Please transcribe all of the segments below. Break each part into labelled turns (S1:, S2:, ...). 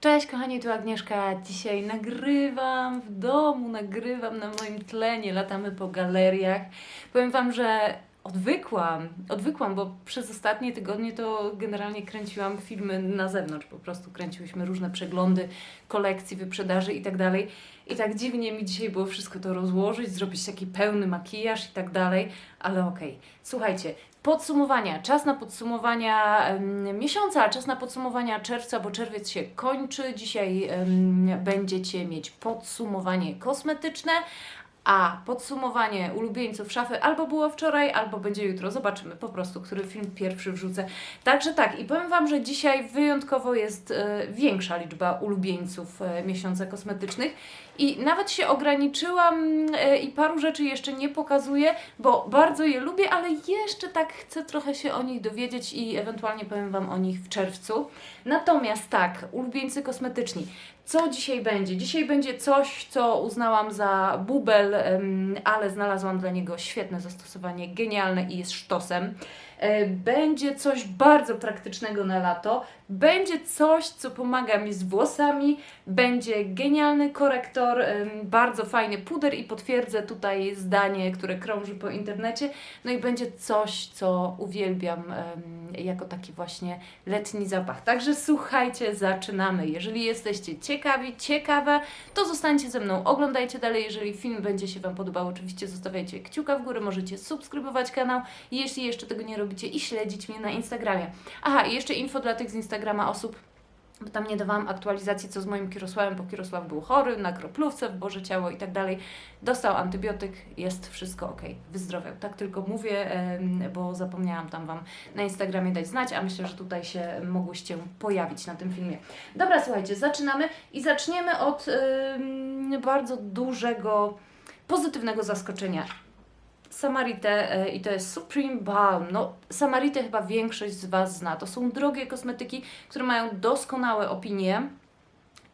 S1: Cześć kochani, tu Agnieszka. Dzisiaj nagrywam w domu, nagrywam na moim tlenie, latamy po galeriach. Powiem Wam, że odwykłam, odwykłam, bo przez ostatnie tygodnie to generalnie kręciłam filmy na zewnątrz, po prostu kręciłyśmy różne przeglądy kolekcji, wyprzedaży i tak dalej. I tak dziwnie mi dzisiaj było wszystko to rozłożyć, zrobić taki pełny makijaż i tak dalej, ale okej. Słuchajcie, podsumowania, czas na podsumowania miesiąca, czas na podsumowania czerwca, bo czerwiec się kończy. Dzisiaj em, będziecie mieć podsumowanie kosmetyczne, a podsumowanie ulubieńców szafy albo było wczoraj, albo będzie jutro. Zobaczymy po prostu, który film pierwszy wrzucę. Także tak, i powiem Wam, że dzisiaj wyjątkowo jest e, większa liczba ulubieńców e, miesiąca kosmetycznych. I nawet się ograniczyłam e, i paru rzeczy jeszcze nie pokazuję, bo bardzo je lubię, ale jeszcze tak chcę trochę się o nich dowiedzieć i ewentualnie powiem Wam o nich w czerwcu. Natomiast tak, ulubieńcy kosmetyczni. Co dzisiaj będzie? Dzisiaj będzie coś, co uznałam za bubel, ale znalazłam dla niego świetne zastosowanie, genialne i jest sztosem. E, Będzie coś bardzo praktycznego na lato, będzie coś, co pomaga mi z włosami, będzie genialny korektor, bardzo fajny puder i potwierdzę tutaj zdanie, które krąży po internecie. No i będzie coś, co uwielbiam jako taki właśnie letni zapach. Także słuchajcie, zaczynamy. Jeżeli jesteście ciekawi, ciekawe, to zostańcie ze mną, oglądajcie dalej. Jeżeli film będzie się Wam podobał, oczywiście zostawiajcie kciuka w górę, możecie subskrybować kanał, jeśli jeszcze tego nie robicie i śledzić mnie na Instagramie. Aha, i jeszcze info dla tych z Instagrama osób, bo tam nie dawałam aktualizacji, co z moim Kirosławem, bo Kirosław był chory, na kroplówce, w Boże Ciało i tak dalej. Dostał antybiotyk, jest wszystko ok, wyzdrowiał. Tak tylko mówię, bo zapomniałam tam Wam na Instagramie dać znać, a myślę, że tutaj się mogłyście pojawić na tym filmie. Dobra, słuchajcie, zaczynamy i zaczniemy od em, bardzo dużego, pozytywnego zaskoczenia. Samaritę e, i to jest Supreme Balm. No, Samaritę chyba większość z Was zna. To są drogie kosmetyki, które mają doskonałe opinie.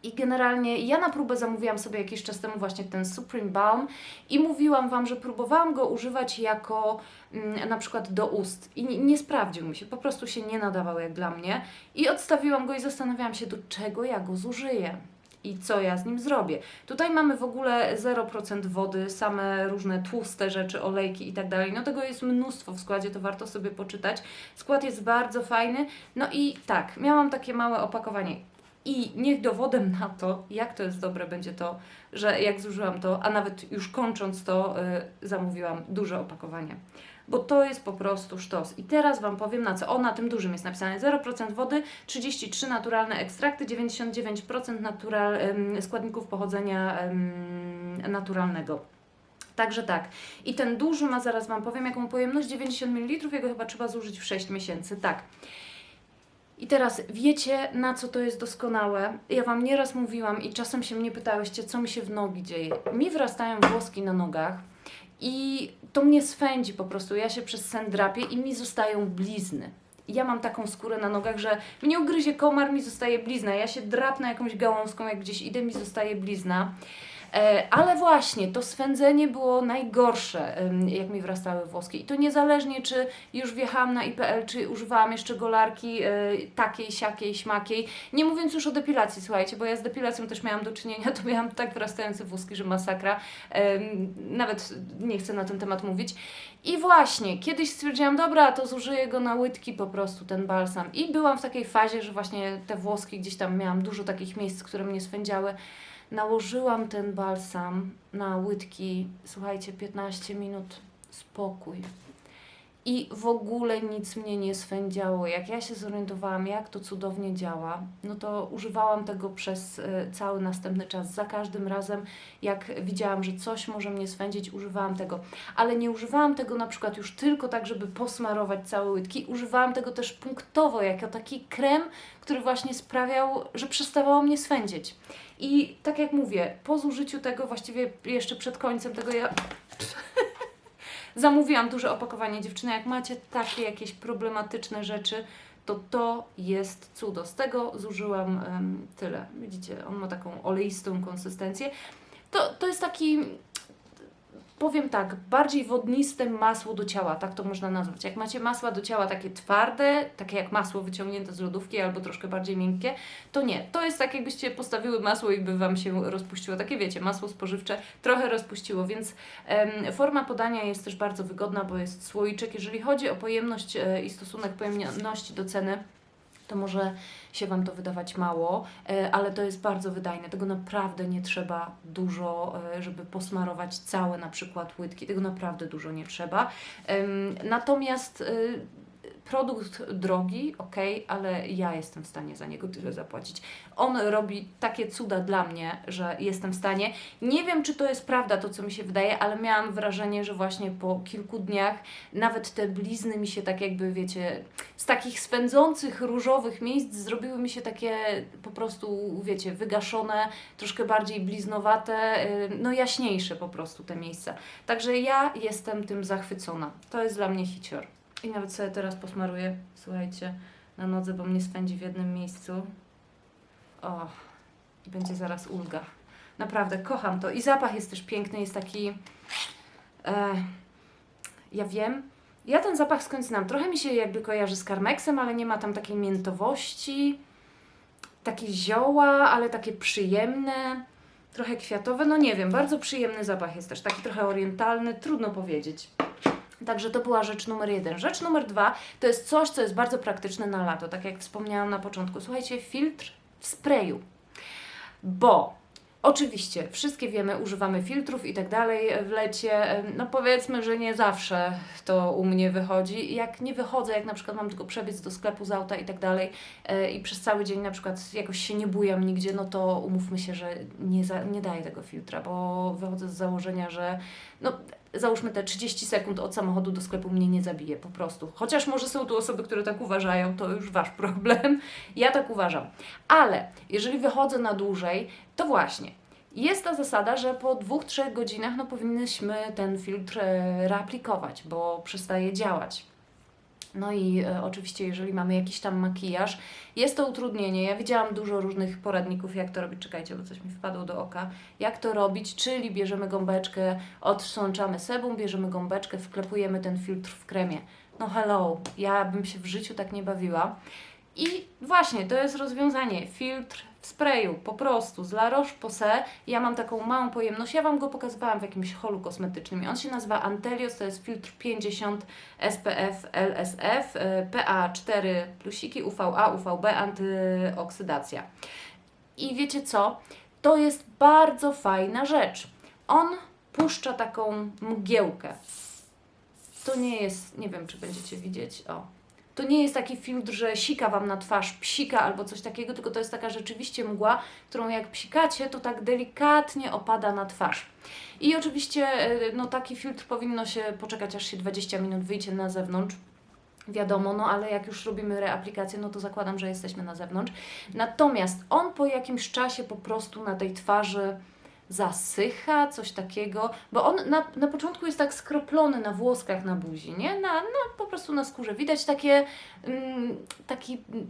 S1: I generalnie ja na próbę zamówiłam sobie jakiś czas temu właśnie ten Supreme Balm i mówiłam Wam, że próbowałam go używać jako mm, na przykład do ust i nie, nie sprawdził mi się, po prostu się nie nadawał jak dla mnie i odstawiłam go i zastanawiałam się, do czego ja go zużyję i co ja z nim zrobię. Tutaj mamy w ogóle 0% wody, same różne tłuste rzeczy, olejki i tak dalej. No tego jest mnóstwo w składzie, to warto sobie poczytać. Skład jest bardzo fajny. No i tak, miałam takie małe opakowanie. I niech dowodem na to, jak to jest dobre, będzie to, że jak zużyłam to, a nawet już kończąc to, y, zamówiłam duże opakowanie. Bo to jest po prostu sztos. I teraz Wam powiem na co. O, na tym dużym jest napisane 0% wody, 33 naturalne ekstrakty, 99% natural, składników pochodzenia naturalnego. Także tak. I ten duży ma, zaraz Wam powiem, jaką pojemność, 90 ml, jego chyba trzeba zużyć w 6 miesięcy. Tak. I teraz wiecie, na co to jest doskonałe? Ja Wam nieraz mówiłam i czasem się mnie pytałyście, co mi się w nogi dzieje. Mi wrastają włoski na nogach i to mnie swędzi po prostu. Ja się przez sen drapię i mi zostają blizny. Ja mam taką skórę na nogach, że mnie ugryzie komar, mi zostaje blizna. Ja się drapnę jakąś gałązką, jak gdzieś idę, mi zostaje blizna. E, Ale właśnie to swędzenie było najgorsze, jak mi wrastały włoski. I to niezależnie, czy już wjechałam na IPL, czy używałam jeszcze golarki e, takiej, siakiej, śmakiej. Nie mówiąc już o depilacji, słuchajcie, bo ja z depilacją też miałam do czynienia, to miałam tak wyrastające włoski, że masakra. Nawet nie chcę na ten temat mówić. I właśnie, kiedyś stwierdziłam, dobra, to zużyję go na łydki po prostu, ten balsam. I byłam w takiej fazie, że właśnie te włoski gdzieś tam miałam dużo takich miejsc, które mnie swędziały. Nałożyłam ten balsam na łydki, słuchajcie, 15 minut, spokój. I w ogóle nic mnie nie swędziało. Jak ja się zorientowałam, jak to cudownie działa, no to używałam tego przez e, cały następny czas. Za każdym razem, jak widziałam, że coś może mnie swędzić, używałam tego. Ale nie używałam tego na przykład już tylko tak, żeby posmarować całe łydki. Używałam tego też punktowo, jako taki krem, który właśnie sprawiał, że przestawało mnie swędzić. I tak jak mówię, po zużyciu tego, właściwie jeszcze przed końcem tego ja zamówiłam duże opakowanie dziewczyny. Jak macie takie jakieś problematyczne rzeczy, to to jest cudo. Z tego zużyłam em, tyle. Widzicie, on ma taką oleistą konsystencję. To, to jest taki powiem tak, bardziej wodniste masło do ciała, tak to można nazwać. Jak macie masła do ciała takie twarde, takie jak masło wyciągnięte z lodówki albo troszkę bardziej miękkie, to nie. To jest tak, jakbyście postawiły masło i by Wam się rozpuściło. Takie wiecie, masło spożywcze trochę rozpuściło, więc em, forma podania jest też bardzo wygodna, bo jest słoiczek. Jeżeli chodzi o pojemność e, i stosunek pojemności do ceny, to może się Wam to wydawać mało, e, ale to jest bardzo wydajne. Tego naprawdę nie trzeba dużo, e, żeby posmarować całe na przykład łydki. Tego naprawdę dużo nie trzeba. Natomiast e, produkt drogi, ok, ale ja jestem w stanie za niego tyle zapłacić. On robi takie cuda dla mnie, że jestem w stanie. Nie wiem, czy to jest prawda, to co mi się wydaje, ale miałam wrażenie, że właśnie po kilku dniach nawet te blizny mi się tak jakby, wiecie, z takich swędzących, różowych miejsc zrobiły mi się takie po prostu, wiecie, wygaszone, troszkę bardziej bliznowate, y, no jaśniejsze po prostu te miejsca. Także ja jestem tym zachwycona. To jest dla mnie hicior. I nawet sobie teraz posmaruję, słuchajcie, na nodze, bo mnie swędzi w jednym miejscu. O, i będzie zaraz ulga. Naprawdę, kocham to. I zapach jest też piękny, jest taki... E, ja wiem, ja ten zapach skądś znam. Trochę mi się jakby kojarzy z karmeksem, ale nie ma tam takiej miętowości. Takie zioła, ale takie przyjemne. Trochę kwiatowe, no nie wiem, bardzo przyjemny zapach jest też, taki trochę orientalny, trudno powiedzieć. Także to była rzecz numer jeden. Rzecz numer dwa to jest coś, co jest bardzo praktyczne na lato, tak jak wspomniałam na początku. Słuchajcie, filtr w sprayu. Bo oczywiście wszystkie wiemy, używamy filtrów i tak dalej w lecie. No powiedzmy, że nie zawsze to u mnie wychodzi. Jak nie wychodzę, jak na przykład mam tylko przebiec do sklepu z auta i tak dalej e, i przez cały dzień na przykład jakoś się nie bujam nigdzie, no to umówmy się, że nie, za, nie daję tego filtra, bo wychodzę z założenia, że no załóżmy te 30 sekund od samochodu do sklepu mnie nie zabije po prostu. Chociaż może są tu osoby, które tak uważają, to już wasz problem. Ja tak uważam. Ale jeżeli wychodzę na dłużej, to właśnie. Jest ta zasada, że po dwóch, trzech godzinach no, powinnyśmy ten filtr e, reaplikować, bo przestaje działać. No i e, oczywiście, jeżeli mamy jakiś tam makijaż, jest to utrudnienie. Ja widziałam dużo różnych poradników, jak to robić. Czekajcie, bo coś mi wpadło do oka. Jak to robić, czyli bierzemy gąbeczkę, odsączamy sebum, bierzemy gąbeczkę, wklepujemy ten filtr w kremie. No hello, ja bym się w życiu tak nie bawiła. I właśnie, to jest rozwiązanie. Filtr w sprayu, po prostu, z La Roche-Posay. Ja mam taką małą pojemność, ja Wam go pokazywałam w jakimś holu kosmetycznym. On się nazywa Antelios, to jest filtr 50 SPF LSF, y, PA4 plusiki, UVA, UVB, antyoksydacja. I wiecie co? To jest bardzo fajna rzecz. On puszcza taką mgiełkę. To nie jest, nie wiem czy będziecie widzieć, o, to nie jest taki filtr, że sika Wam na twarz psika albo coś takiego, tylko to jest taka rzeczywiście mgła, którą jak psikacie, to tak delikatnie opada na twarz. I oczywiście e, no, taki filtr powinno się poczekać, aż się 20 minut wyjdzie na zewnątrz. Wiadomo, no ale jak już robimy reaplikację, no to zakładam, że jesteśmy na zewnątrz. Natomiast on po jakimś czasie po prostu na tej twarzy zasycha, coś takiego, bo on na, na początku jest tak skroplony na włoskach na buzi, nie? Na, na, po prostu na skórze. Widać takie, mm, taki mm,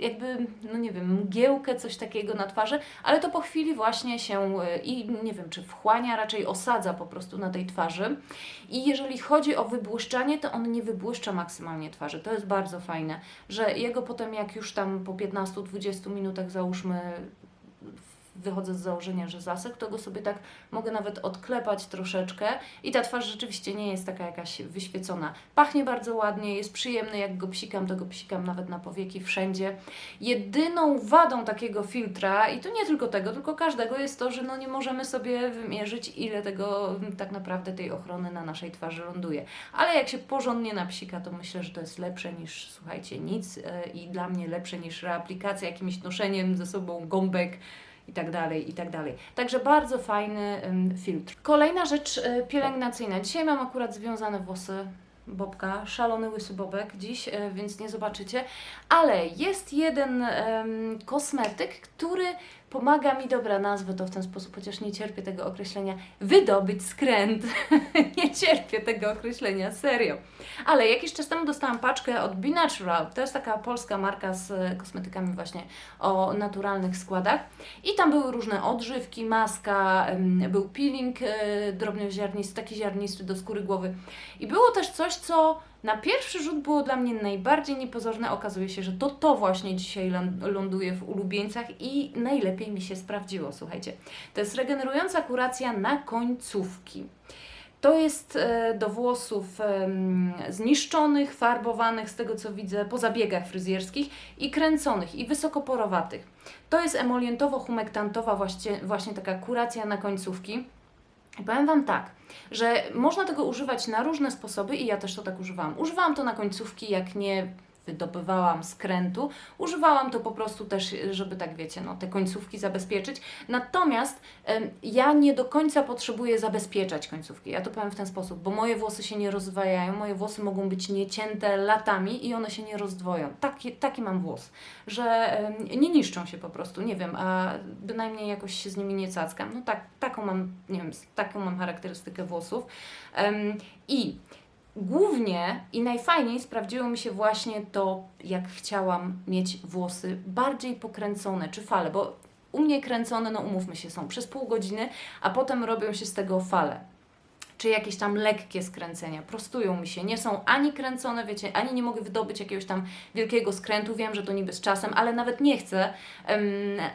S1: jakby, no nie wiem, mgiełkę, coś takiego na twarzy, ale to po chwili właśnie się y, i nie wiem, czy wchłania, raczej osadza po prostu na tej twarzy. I jeżeli chodzi o wybłyszczanie, to on nie wybłyszcza maksymalnie twarzy. To jest bardzo fajne, że jego potem jak już tam po 15-20 minutach załóżmy wychodzę z założenia, że zasek, to go sobie tak mogę nawet odklepać troszeczkę i ta twarz rzeczywiście nie jest taka jakaś wyświecona. Pachnie bardzo ładnie, jest przyjemny, jak go psikam, to go psikam nawet na powieki, wszędzie. Jedyną wadą takiego filtra, i to nie tylko tego, tylko każdego, jest to, że no nie możemy sobie wymierzyć, ile tego tak naprawdę tej ochrony na naszej twarzy ląduje. Ale jak się porządnie napsika, to myślę, że to jest lepsze niż, słuchajcie, nic yy, i dla mnie lepsze niż reaplikacja jakimś noszeniem ze sobą gąbek, i tak dalej, i tak dalej. Także bardzo fajny filtr. Kolejna rzecz y, pielęgnacyjna. Dzisiaj mam akurat związane włosy, Bobka, szalony łysy Bobek dziś, e, więc nie zobaczycie. Ale jest jeden kosmetyk, który pomaga mi, dobra, nazwę to w ten sposób, chociaż nie cierpię tego określenia, wydobyć skręt. nie cierpię tego określenia, serio. Ale jakiś czas temu dostałam paczkę od Be Natural. To jest taka polska marka z e, kosmetykami właśnie o naturalnych składach. I tam były różne odżywki, maska, był peeling e, drobnoziarnisty, taki ziarnisty do skóry głowy. I było też coś, co na pierwszy rzut było dla mnie najbardziej niepozorne. Okazuje się, że to to właśnie dzisiaj lą- ląduje w ulubieńcach i najlepiej mi się sprawdziło, słuchajcie. To jest regenerująca kuracja na końcówki. To jest e, do włosów zniszczonych, farbowanych, z tego co widzę, po zabiegach fryzjerskich i kręconych i wysokoporowatych. To jest emolientowo-humektantowa właśnie, właśnie taka kuracja na końcówki. I powiem Wam tak, że można tego używać na różne sposoby i ja też to tak używałam. Używałam to na końcówki, jak nie wydobywałam skrętu. Używałam to po prostu też, żeby tak wiecie, no, te końcówki zabezpieczyć. Natomiast em, ja nie do końca potrzebuję zabezpieczać końcówki. Ja to powiem w ten sposób, bo moje włosy się nie rozwajają, moje włosy mogą być niecięte latami i one się nie rozdwoją. Taki, taki mam włos, że em, nie niszczą się po prostu, nie wiem, a bynajmniej jakoś się z nimi nie cackam. No tak, taką mam, nie wiem, taką mam charakterystykę włosów. Em, I Głównie i najfajniej sprawdziło mi się właśnie to, jak chciałam mieć włosy bardziej pokręcone, czy fale, bo u mnie kręcone, no umówmy się, są przez pół godziny, a potem robią się z tego fale. Czy jakieś tam lekkie skręcenia, prostują mi się, nie są ani kręcone, wiecie, ani nie mogę wydobyć jakiegoś tam wielkiego skrętu, wiem, że to niby z czasem, ale nawet nie chcę, em,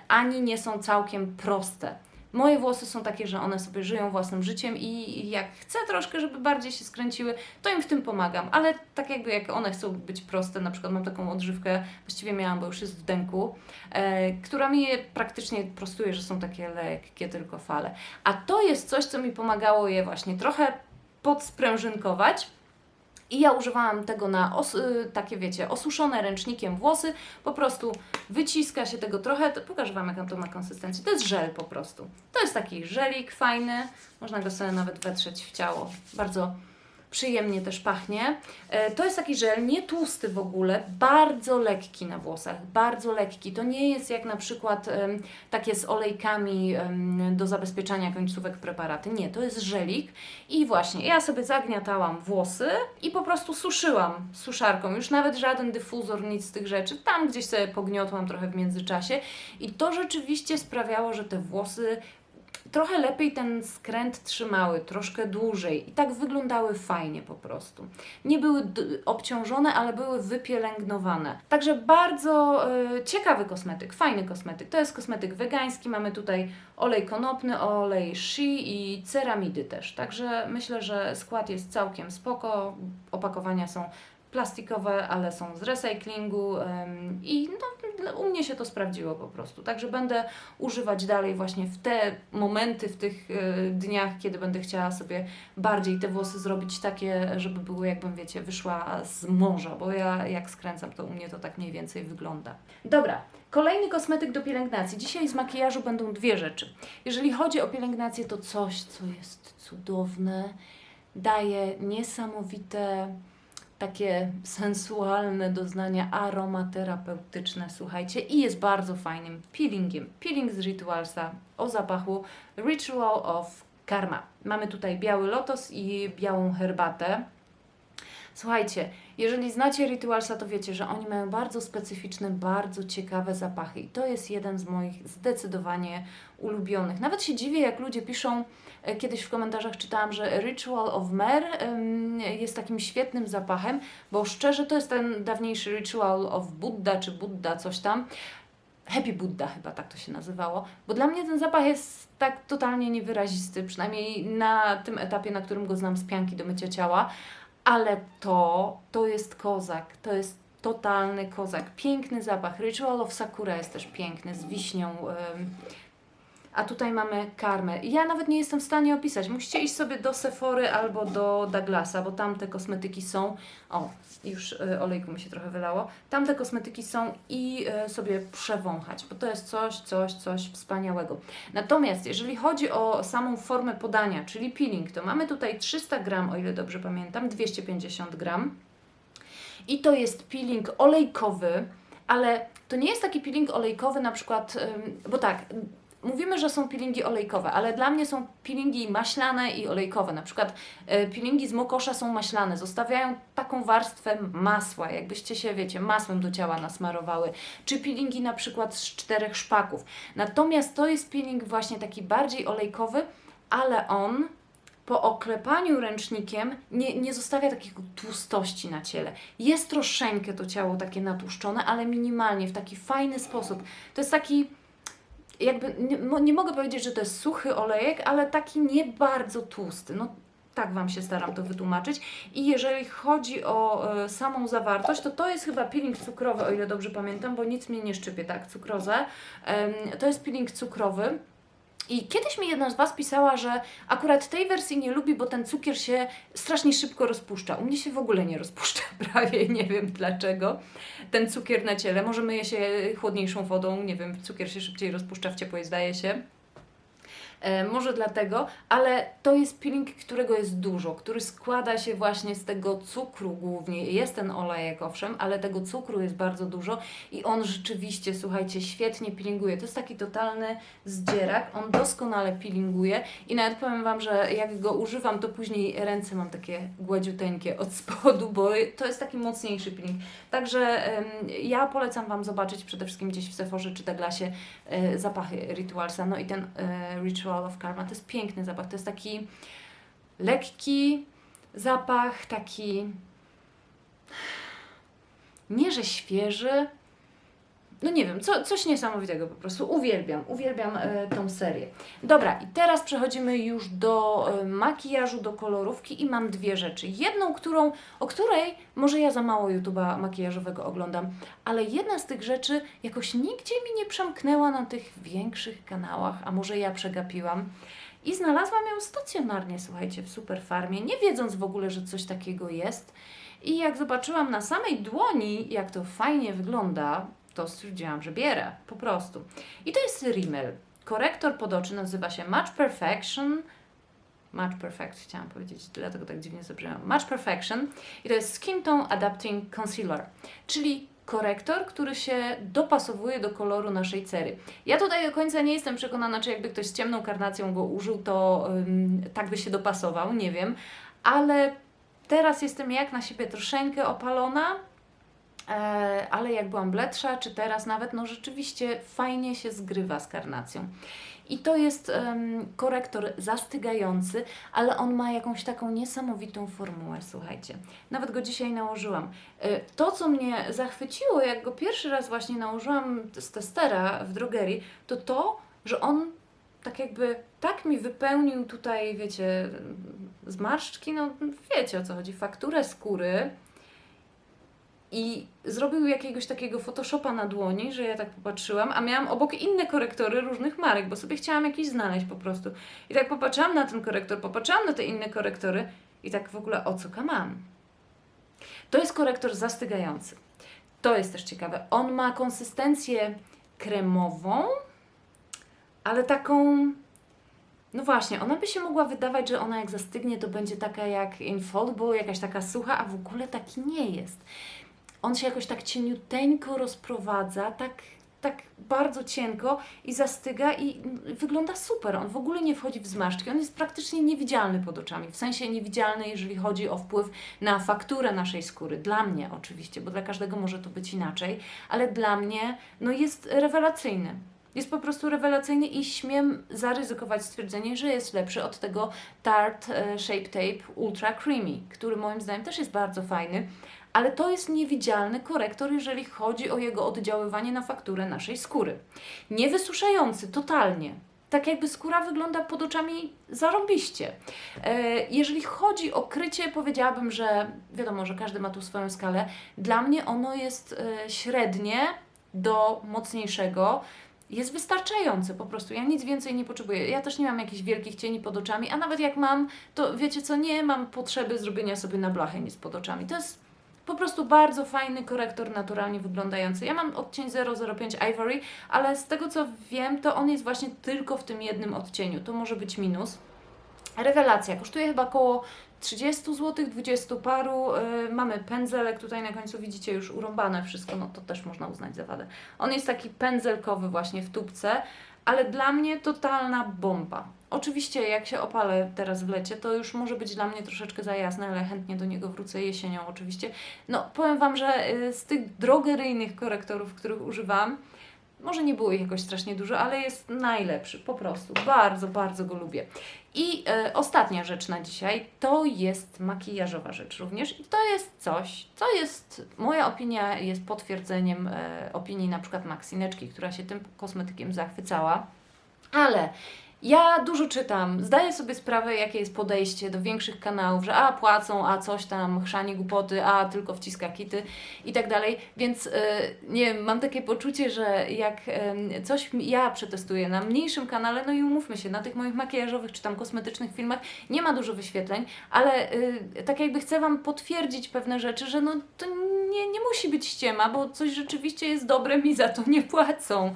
S1: ani nie są całkiem proste. Moje włosy są takie, że one sobie żyją własnym życiem i jak chcę troszkę, żeby bardziej się skręciły, to im w tym pomagam. Ale tak jakby jak one chcą być proste, na przykład mam taką odżywkę, właściwie miałam, bo już jest w dęku, e, która mi je praktycznie prostuje, że są takie lekkie tylko fale. A to jest coś, co mi pomagało je właśnie trochę podsprężynkować. I ja używałam tego na y, takie, wiecie, osuszone ręcznikiem włosy. Po prostu wyciska się tego trochę. To pokażę Wam, jaką to ma konsystencję. To jest żel po prostu. To jest taki żelik fajny. Można go sobie nawet wetrzeć w ciało. Bardzo przyjemnie też pachnie. E, To jest taki żel, nie tłusty w ogóle, bardzo lekki na włosach, bardzo lekki. To nie jest jak na przykład takie z olejkami do zabezpieczania końcówek preparaty. Nie, to jest żelik i właśnie ja sobie zagniatałam włosy i po prostu suszyłam suszarką. Już nawet żaden dyfuzor, nic z tych rzeczy. Tam gdzieś sobie pogniotłam trochę w międzyczasie i to rzeczywiście sprawiało, że te włosy trochę lepiej ten skręt trzymały, troszkę dłużej i tak wyglądały fajnie po prostu. Nie były obciążone, ale były wypielęgnowane. Także bardzo e, ciekawy kosmetyk, fajny kosmetyk. To jest kosmetyk wegański, mamy tutaj olej konopny, olej shea i ceramidy też. Także myślę, że skład jest całkiem spoko. Opakowania są plastikowe, ale są z recyklingu i no, u mnie się to sprawdziło po prostu. Także będę używać dalej właśnie w te momenty, w tych e, dniach, kiedy będę chciała sobie bardziej te włosy zrobić takie, żeby były jakbym, wiecie, wyszła z morza, bo ja jak skręcam, to u mnie to tak mniej więcej wygląda. Dobra, kolejny kosmetyk do pielęgnacji. Dzisiaj z makijażu będą dwie rzeczy. Jeżeli chodzi o pielęgnację, to coś, co jest cudowne, daje niesamowite takie sensualne doznania aromaterapeutyczne, słuchajcie, i jest bardzo fajnym peelingiem. Peeling z Ritualsa o zapachu Ritual of Karma. Mamy tutaj biały lotos i białą herbatę. Słuchajcie, jeżeli znacie Ritualsa, to wiecie, że oni mają bardzo specyficzne, bardzo ciekawe zapachy i to jest jeden z moich zdecydowanie ulubionych. Nawet się dziwię, jak ludzie piszą, e, kiedyś w komentarzach czytałam, że Ritual of Mer jest takim świetnym zapachem, bo szczerze to jest ten dawniejszy Ritual of Buddha, czy Buddha, coś tam. Happy Buddha chyba tak to się nazywało, bo dla mnie ten zapach jest tak totalnie niewyrazisty, przynajmniej na tym etapie, na którym go znam z pianki do mycia ciała, ale to, to jest kozak, to jest totalny kozak, piękny zapach. Ritual of Sakura jest też piękny, z wiśnią, a tutaj mamy karmę. Ja nawet nie jestem w stanie opisać. Musicie iść sobie do Sephory albo do Douglasa, bo tam te kosmetyki są. O, już y, olejku mi się trochę wylało. Tam te kosmetyki są i y, sobie przewąchać, bo to jest coś, coś, coś wspaniałego. Natomiast jeżeli chodzi o samą formę podania, czyli peeling, to mamy tutaj 300 gram, o ile dobrze pamiętam, 250 gram. I to jest peeling olejkowy, ale to nie jest taki peeling olejkowy na przykład, bo tak, mówimy, że są peelingi olejkowe, ale dla mnie są peelingi maślane i olejkowe. Na przykład y, peelingi z mokosza są maślane, zostawiają taką warstwę masła, jakbyście się, wiecie, masłem do ciała nasmarowały. Czy peelingi na przykład z czterech szpaków. Natomiast to jest peeling właśnie taki bardziej olejkowy, ale on po oklepaniu ręcznikiem nie, nie zostawia takiej tłustości na ciele. Jest troszeczkę to ciało takie natłuszczone, ale minimalnie, w taki fajny sposób. To jest taki, jakby, nie, mo- nie mogę powiedzieć, że to jest suchy olejek, ale taki nie bardzo tłusty. No, tak Wam się staram to wytłumaczyć. I jeżeli chodzi o e, samą zawartość, to to jest chyba peeling cukrowy, o ile dobrze pamiętam, bo nic mnie nie szczypie, tak, cukrozę. Em, to jest peeling cukrowy. I kiedyś mi jedna z Was pisała, że akurat tej wersji nie lubi, bo ten cukier się strasznie szybko rozpuszcza. U mnie się w ogóle nie rozpuszcza prawie, nie wiem dlaczego. Ten cukier na ciele, może myje się chłodniejszą wodą, nie wiem, cukier się szybciej rozpuszcza w ciepłej, zdaje się. E, może dlatego, ale to jest peeling, którego jest dużo, który składa się właśnie z tego cukru głównie. Jest ten olejek owszem, ale tego cukru jest bardzo dużo i on rzeczywiście, słuchajcie, świetnie peelinguje. To jest taki totalny zdzierak, on doskonale peelinguje i nawet powiem Wam, że jak go używam, to później ręce mam takie gładziuteńkie od spodu, bo to jest taki mocniejszy peeling. Także ja polecam Wam zobaczyć przede wszystkim gdzieś w Sephorze czy Douglasie e, zapachy Ritualsa, no i ten e, Ritual of Karma, to jest piękny zapach, to jest taki lekki zapach, taki nie, że świeży, no nie wiem, co, coś niesamowitego po prostu. Uwielbiam, uwielbiam e, tą serię. Dobra, i teraz przechodzimy już do e, makijażu, do kolorówki i mam dwie rzeczy. Jedną, którą, o której może ja za mało YouTube'a makijażowego oglądam, ale jedna z tych rzeczy jakoś nigdzie mi nie przemknęła na tych większych kanałach, a może ja przegapiłam. I znalazłam ją stacjonarnie, słuchajcie, w Superfarmie, nie wiedząc w ogóle, że coś takiego jest. I jak zobaczyłam na samej dłoni, jak to fajnie wygląda, to stwierdziłam, że bierę, po prostu. I to jest Rimmel. Korektor pod oczy nazywa się Match Perfection. Match Perfect chciałam powiedzieć, dlatego tak dziwnie zabrzmiałam. Match Perfection i to jest Skin Tone Adapting Concealer, czyli korektor, który się dopasowuje do koloru naszej cery. Ja tutaj do końca nie jestem przekonana, czy jakby ktoś z ciemną karnacją go użył, to tak by się dopasował, nie wiem, ale teraz jestem jak na siebie troszeczkę opalona, ale jak byłam bledsza, czy teraz nawet, no rzeczywiście fajnie się zgrywa z karnacją. I to jest em, korektor zastygający, ale on ma jakąś taką niesamowitą formułę, słuchajcie. Nawet go dzisiaj nałożyłam. E, To, co mnie zachwyciło, jak go pierwszy raz właśnie nałożyłam z testera w drogerii, to to, że on tak jakby tak mi wypełnił tutaj, wiecie, zmarszczki, no wiecie o co chodzi, fakturę skóry, i zrobił jakiegoś takiego Photoshopa na dłoni, że ja tak popatrzyłam, a miałam obok inne korektory różnych marek, bo sobie chciałam jakiś znaleźć po prostu. I tak popatrzyłam na ten korektor, popatrzyłam na te inne korektory i tak w ogóle o co mam. To jest korektor zastygający. To jest też ciekawe. On ma konsystencję kremową, ale taką. No właśnie, ona by się mogła wydawać, że ona jak zastygnie, to będzie taka jak Infallible, jakaś taka sucha, a w ogóle taki nie jest on się jakoś tak cieniuteńko rozprowadza, tak, tak bardzo cienko i zastyga i wygląda super. On w ogóle nie wchodzi w zmarszczki. On jest praktycznie niewidzialny pod oczami. W sensie niewidzialny, jeżeli chodzi o wpływ na fakturę naszej skóry. Dla mnie oczywiście, bo dla każdego może to być inaczej, ale dla mnie no jest rewelacyjny. Jest po prostu rewelacyjny i śmiem zaryzykować stwierdzenie, że jest lepszy od tego Tarte e, Shape Tape Ultra Creamy, który moim zdaniem też jest bardzo fajny, ale to jest niewidzialny korektor, jeżeli chodzi o jego oddziaływanie na fakturę naszej skóry. Niewysuszający totalnie. Tak jakby skóra wygląda pod oczami zarąbiście. E, Jeżeli chodzi o krycie, powiedziałabym, że wiadomo, że każdy ma tu swoją skalę. Dla mnie ono jest e, średnie do mocniejszego. jest wystarczający po prostu. Ja nic więcej nie potrzebuję. Ja też nie mam jakichś wielkich cieni pod oczami, a nawet jak mam, to wiecie co, nie mam potrzeby zrobienia sobie na blachę nic pod oczami. To jest po prostu bardzo fajny korektor naturalnie wyglądający. Ja mam odcień 005 Ivory, ale z tego co wiem, to on jest właśnie tylko w tym jednym odcieniu. To może być minus. Rewelacja. Kosztuje chyba około 30 zł, 20 paru. Yy, mamy pędzelek, tutaj na końcu widzicie już urąbane wszystko, no to też można uznać za wadę. On jest taki pędzelkowy właśnie w tubce, ale dla mnie totalna bomba. Oczywiście jak się opalę teraz w lecie, to już może być dla mnie troszeczkę za jasne, ale chętnie do niego wrócę jesienią oczywiście. No powiem Wam, że y, z tych drogeryjnych korektorów, których używam, może nie było ich jakoś strasznie dużo, ale jest najlepszy, po prostu. Bardzo, bardzo go lubię. I e, ostatnia rzecz na dzisiaj to jest makijażowa rzecz również. I to jest coś, co jest, moja opinia jest potwierdzeniem e, opinii na przykład Maksineczki, która się tym kosmetykiem zachwycała. Ale ja dużo czytam, zdaję sobie sprawę, jakie jest podejście do większych kanałów, że a płacą, a coś tam, chrzanie głupoty, a tylko wciska kity i tak dalej. Więc e, nie mam takie poczucie, że jak coś ja przetestuję na mniejszym kanale, no i umówmy się, na tych moich makijażowych czy tam kosmetycznych filmach nie ma dużo wyświetleń, ale y, tak jakby chcę Wam potwierdzić pewne rzeczy, że no to nie, nie musi być ściema, bo coś rzeczywiście jest dobre, mi za to nie płacą.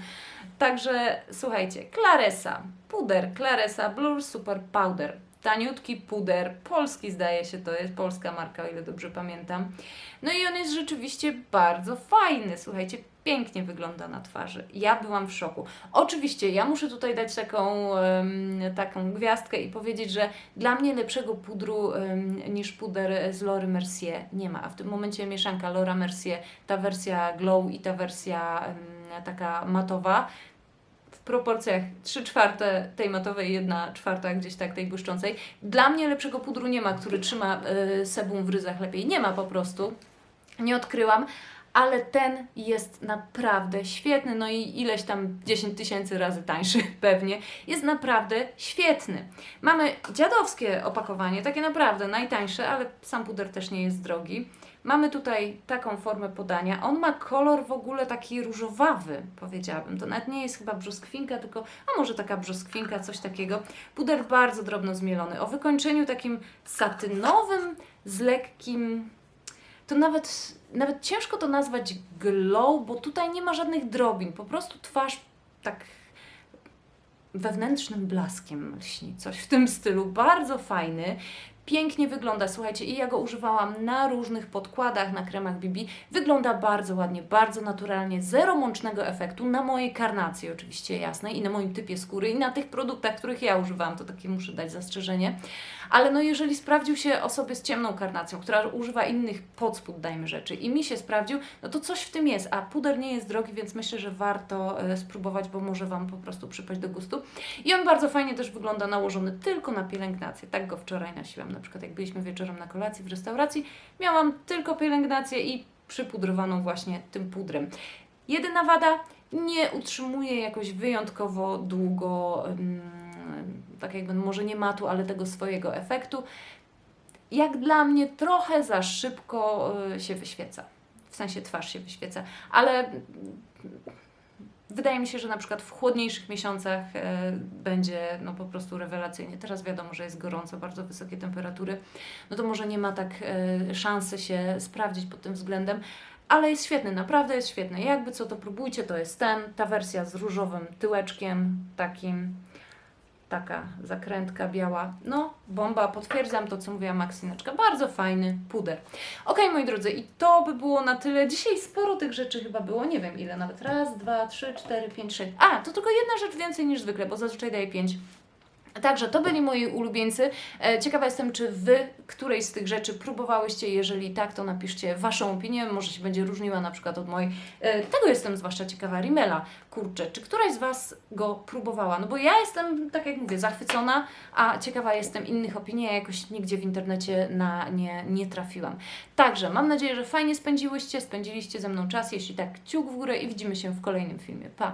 S1: Także słuchajcie, Claresa, puder Claresa Blur Super Powder. Taniutki puder, polski zdaje się, to jest polska marka, o ile dobrze pamiętam. No i on jest rzeczywiście bardzo fajny, słuchajcie, pięknie wygląda na twarzy. Ja byłam w szoku. Oczywiście, ja muszę tutaj dać taką, taką gwiazdkę i powiedzieć, że dla mnie lepszego pudru niż puder z Lory Mercier nie ma. A w tym momencie mieszanka Laura Mercier, ta wersja glow i ta wersja taka matowa, w proporcjach 3 czwarte tej matowej, 1 czwarta gdzieś tak tej błyszczącej. Dla mnie lepszego pudru nie ma, który trzyma y, sebum w ryzach lepiej. Nie ma po prostu. Nie odkryłam, ale ten jest naprawdę świetny. No i ileś tam 10 tysięcy razy tańszy pewnie. Jest naprawdę świetny. Mamy dziadowskie opakowanie, takie naprawdę najtańsze, ale sam puder też nie jest drogi. Mamy tutaj taką formę podania. On ma kolor w ogóle taki różowawy, powiedziałabym. To nawet nie jest chyba brzoskwinka, tylko, a może taka brzoskwinka, coś takiego. Puder bardzo drobno zmielony, o wykończeniu takim satynowym, z lekkim. To nawet, nawet ciężko to nazwać glow, bo tutaj nie ma żadnych drobin. Po prostu twarz tak wewnętrznym blaskiem lśni, coś w tym stylu. Bardzo fajny. Pięknie wygląda, słuchajcie, i ja go używałam na różnych podkładach, na kremach BB. Wygląda bardzo ładnie, bardzo naturalnie, zero mącznego efektu, na mojej karnacji oczywiście jasnej i na moim typie skóry i na tych produktach, których ja używałam, to takie muszę dać zastrzeżenie. Ale no jeżeli sprawdził się osobie z ciemną karnacją, która używa innych podspód, dajmy rzeczy i mi się sprawdził, no to coś w tym jest, a puder nie jest drogi, więc myślę, że warto e, spróbować, bo może Wam po prostu przypaść do gustu. I on bardzo fajnie też wygląda nałożony tylko na pielęgnację. Tak go wczoraj nosiłam, na przykład jak byliśmy wieczorem na kolacji w restauracji, miałam tylko pielęgnację i przypudrowaną właśnie tym pudrem. Jedyna wada, nie utrzymuje jakoś wyjątkowo długo, tak jakby może nie matu, ale tego swojego efektu. Jak dla mnie trochę za szybko y, się wyświeca. W sensie twarz się wyświeca, ale mm, wydaje mi się, że na przykład w chłodniejszych miesiącach e, będzie no po prostu rewelacyjnie. Teraz wiadomo, że jest gorąco, bardzo wysokie temperatury, no to może nie ma tak e, szansy się sprawdzić pod tym względem, ale jest świetny, naprawdę jest świetny. Jakby co, to próbujcie, to jest ten, ta wersja z różowym tyłeczkiem takim, taka zakrętka biała. No, bomba, potwierdzam to, co mówiła Maksineczka. Bardzo fajny puder. Okej, moi drodzy, i to by było na tyle. Dzisiaj sporo tych rzeczy chyba było, nie wiem ile nawet. Raz, dwa, trzy, cztery, pięć, sześć. A, to tylko jedna rzecz więcej niż zwykle, bo zazwyczaj daję pięć. Także to byli moi ulubieńcy. E, Ciekawa jestem, czy Wy którejś z tych rzeczy próbowałyście. Jeżeli tak, to napiszcie Waszą opinię. Może się będzie różniła na przykład od mojej. E, Tego jestem zwłaszcza ciekawa. Rimela, kurczę, czy któraś z Was go próbowała? No bo ja jestem, tak jak mówię, zachwycona, a ciekawa jestem innych opinii. Ja jakoś nigdzie w internecie na nie, nie trafiłam. Także mam nadzieję, że fajnie spędziłyście, spędziliście ze mną czas. Jeśli tak, kciuk w górę i widzimy się w kolejnym filmie. Pa!